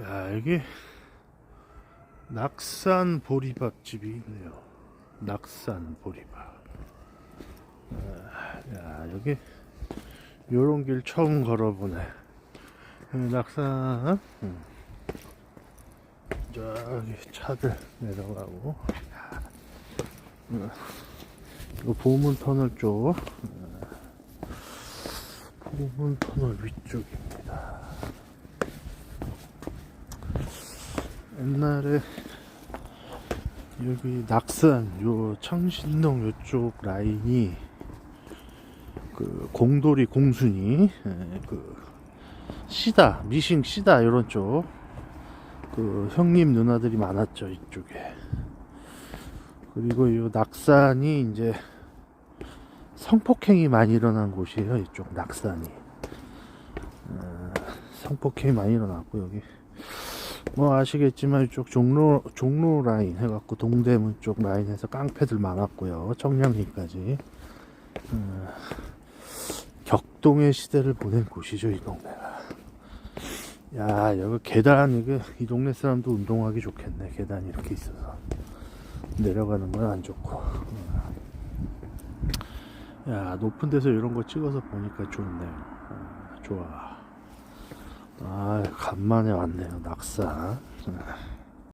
야, 여기 낙산 보리밥 집이 있네요. 낙산 보리밥. 아, 야, 여기 요런 길 처음 걸어보네. 여기 낙산, 음. 저기 차들 내려가고. 음. 이거 보문 터널 쪽. 음. 보문 터널 위쪽입니다. 옛날에 여기 낙산 요 창신동 요쪽 라인이 그 공돌이 공순이 에, 그 시다 미싱 시다 이런 쪽 그 형님 누나들이 많았죠 이쪽에. 그리고 요 낙산이 이제 성폭행이 많이 일어난 곳이에요 이쪽 낙산이. 어, 성폭행이 많이 일어났고 여기 뭐 아시겠지만 이쪽 종로 종로 라인 해갖고 동대문 쪽 라인에서 깡패들 많았고요. 청량리까지. 음, 격동의 시대를 보낸 곳이죠 이 동네가. 야 여기 계단 이게 이 동네 사람도 운동하기 좋겠네 계단이 이렇게 있어서. 내려가는 건 안 좋고. 음. 야 높은 데서 이런 거 찍어서 보니까 좋네요 아, 좋아 아 간만에 왔네요 아.